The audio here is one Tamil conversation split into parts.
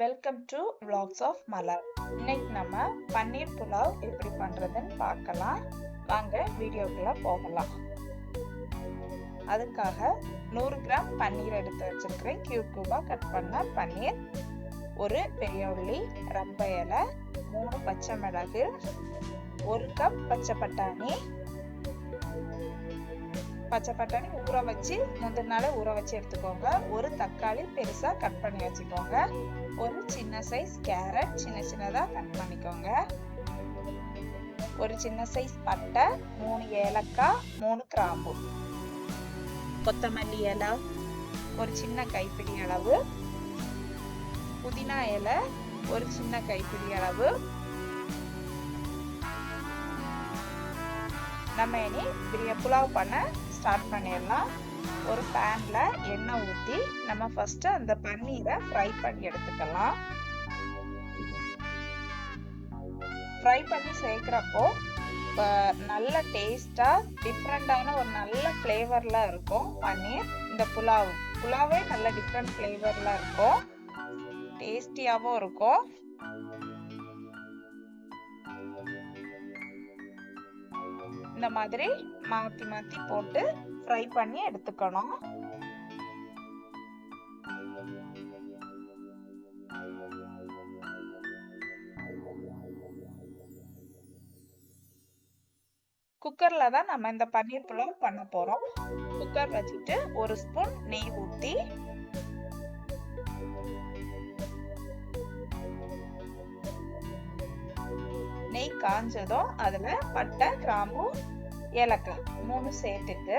Welcome to vlogs of Malar இன்னைக்கு நம்ம பன்னீர் புலாவ் எப்படி பண்ணுறதுன்னு பார்க்கலாம். வாங்க வீடியோக்குள்ளே போகலாம். அதுக்காக நூறு கிராம் பன்னீர் எடுத்து வச்சுருக்கிறேன். கியூப் கியூபாக கட் பண்ண பன்னீர். ஒரு பெரிய உள்ளி ரப்ப இலை மூணு பச்சை மிளகு ஒரு கப் பச்சை பட்டாணி பச்சை பட்டாணி ஊற வச்சு முந்தின நாளே ஊற வச்சு எடுத்துக்கோங்க. ஒரு தக்காளி பெருசாக கட் பண்ணி வச்சுக்கோங்க. ஒரு சின்ன சைஸ் கேரட் சின்ன சின்னதாக கட் பண்ணிக்கோங்க. ஒரு சின்ன சைஸ் பட்டை மூணு ஏலக்காய் மூணு கிராம்பு. கொத்தமல்லி இலை ஒரு சின்ன கைப்பிடி அளவு. புதினா இலை ஒரு சின்ன கைப்பிடி அளவு. நம்ம இனி பிரியா புலாவ் பண்ண ஸ்டார்ட் பண்ணிடலாம். ஒரு பேனில் எண்ணெய் ஊற்றி நம்ம ஃபஸ்ட்டு அந்த பன்னீரை ஃப்ரை பண்ணி எடுத்துக்கலாம். ஃப்ரை பண்ணி சேர்க்குறப்போ நல்ல டேஸ்ட்டாக டிஃப்ரெண்ட்டான ஒரு நல்ல ஃப்ளேவரில் இருக்கும் பன்னீர் இந்த புலாவ். புலாவே நல்ல டிஃப்ரெண்ட் ஃப்ளேவரில் இருக்கும். டேஸ்டியாகவும் இருக்கும். இந்த மாதிரி மாத்தி மாத்தி போட்டு ஃப்ரை பண்ணி எடுத்துக்கணும். குக்கர்ல தான் நம்ம இந்த பன்னீர் புலாவ் பண்ண போறோம். குக்கர் வச்சுட்டு ஒரு ஸ்பூன் நெய் ஊத்தி நெய் காஞ்சதும் அதில் பட்டை கிராம்பு ஏலக்காய் மூணு சேர்த்துட்டு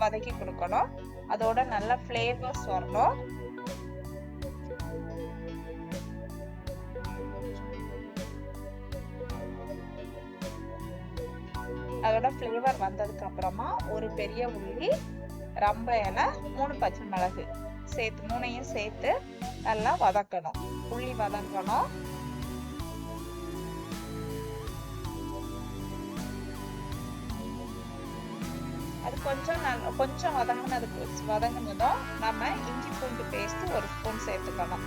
வதக்கி கொடுக்கணும். அதோட நல்ல ஃப்ளேவர்ஸ் வரணும். அதோட ஃப்ளேவர் வந்ததுக்கு அப்புறமா ஒரு பெரிய உள்ளி ரொம்ப இலை மூணு பச்சை மிளகு சேர்த்து மூணையும் சேர்த்து நல்லா வதக்கணும். உள்ளி வதக்கணும் அது கொஞ்சம் நல்ல கொஞ்சம் வதங்கினதுக்கு வதங்கினதும் நம்ம இஞ்சி பூண்டு பேஸ்ட் ஒரு ஸ்பூன் சேர்த்துக்கணும்.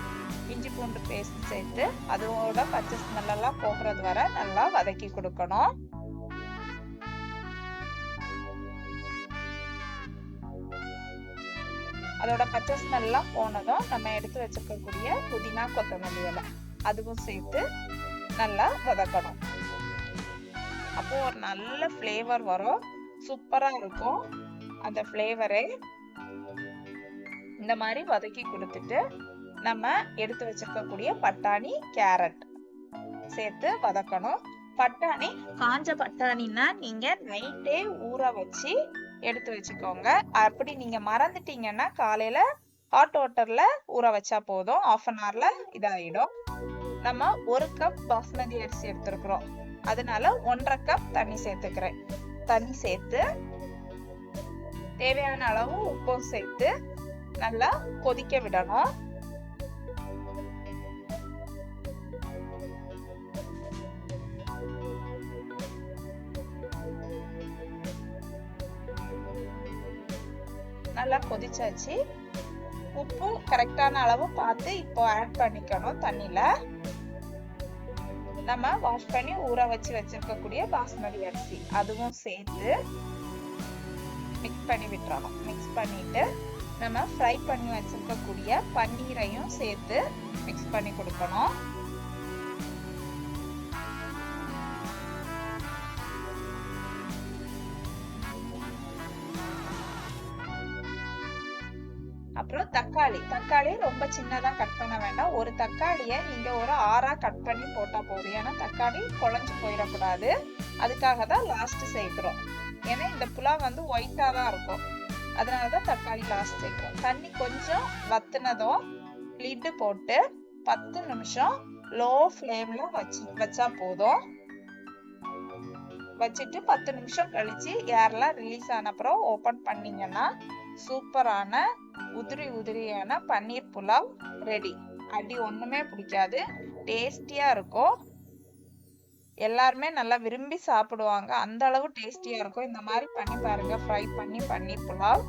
இஞ்சி பூண்டு பேஸ்ட் சேர்த்து அதோட பச்சை ஸ்மெல்லாம் போகிறது வர நல்லா வதக்கி கொடுக்கணும். அதோட பச்சை ஸ்மெல்லாம் போனதும் நம்ம எடுத்து வச்சுக்கக்கூடிய புதினா கொத்தமல்லி இலை அதுவும் சேர்த்து நல்லா வதக்கணும். அப்போ ஒரு நல்ல ஃப்ளேவர் வரும். சூப்பராக இருக்கும். அந்த ஃப்ளேவரை இந்த மாதிரி வதக்கி கொடுத்துட்டு நம்ம எடுத்து வச்சிருக்கக்கூடிய பட்டாணி கேரட் சேர்த்து வதக்கணும். பட்டாணி காஞ்ச பட்டாணின்னா நீங்க நைட்டே ஊற வச்சு எடுத்து வச்சுக்கோங்க. அப்படி நீங்க மறந்துட்டீங்கன்னா காலையில ஹாட் வாட்டர்ல ஊற வச்சா போதும். ஆஃப் அன் ஹவர்ல இதாயிடும். நம்ம ஒரு கப் பாஸ்மதி அரிசி எடுத்திருக்கிறோம். அதனால ஒன்றரை கப் தண்ணி சேர்த்துக்கிறேன். தண்ணி சேர்த்து தேவையான அளவு உப்பும் சேர்த்து நல்லா கொதிக்க விடணும். நல்லா கொதிச்சாச்சு. உப்பு கரெக்டான அளவு பார்த்து இப்போ ஆட் பண்ணிக்கணும் தண்ணியில் நம்ம வாஷ் பண்ணி ஊற வச்சு வச்சிருக்கக்கூடிய பாஸ்மதி அரிசி. அதுவும் சேர்த்து மிக்ஸ் பண்ணி விட்டுறணும். மிக்ஸ் பண்ணிட்டு நம்ம ஃப்ரை பண்ணி வச்சிருக்கக்கூடிய பன்னீரையும் சேர்த்து மிக்ஸ் பண்ணி கொடுக்கணும். அப்புறம் தக்காளி. தக்காளி ரொம்ப சின்னதாக கட் பண்ண வேண்டாம். ஒரு தக்காளியை நீங்கள் ஒரு ஆறாக கட் பண்ணி போட்டால் போதும். ஏன்னா தக்காளி குழஞ்சி போயிடக்கூடாது. அதுக்காக தான் லாஸ்ட் சேர்க்குறோம். ஏன்னா இந்த புலாவ் வந்து ஒயிட்டாக தான் இருக்கும். அதனால தான் தக்காளி லாஸ்ட் சேர்க்கிறோம். தண்ணி கொஞ்சம் வத்துனதும் லிட்டு போட்டு பத்து நிமிஷம் லோ ஃப்ளேமில் வச்சு வச்சா போதும். வச்சுட்டு பத்து நிமிஷம் கழிச்சு ஏர்லாம் ரிலீஸ் ஆன அப்புறம் ஓப்பன் பண்ணீங்கன்னா சூப்பரான உதிரி உதிரியான பன்னீர் புலாவ் ரெடி அடி ஒன்றுமே பிடிக்காது. டேஸ்டியாக இருக்கும். எல்லாருமே நல்லா விரும்பி சாப்பிடுவாங்க. அந்த அளவு டேஸ்டியாக இருக்கும். இந்த மாதிரி பண்ணி பாருங்க. ஃப்ரை பண்ணி பன்னீர் புலாவ்.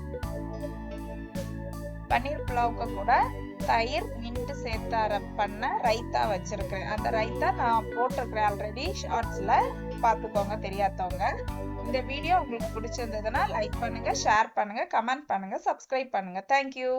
பன்னீர் புலாவுக்கு கூட தயிர் மின்ட் சேர்த்தார பண்ண ரைத்தா வச்சிருக்கேன் அந்த ரைத்தா நான் போட்டிருக்கிறேன் ஆல்ரெடி ஷார்ட்ஸ்ல பார்த்துக்கோங்க தெரியாதவங்க. இந்த வீடியோ உங்களுக்கு பிடிச்சிருந்ததுன்னா லைக் பண்ணுங்க ஷேர் பண்ணுங்க கமெண்ட் பண்ணுங்க சப்ஸ்கிரைப் பண்ணுங்க. தேங்க்யூ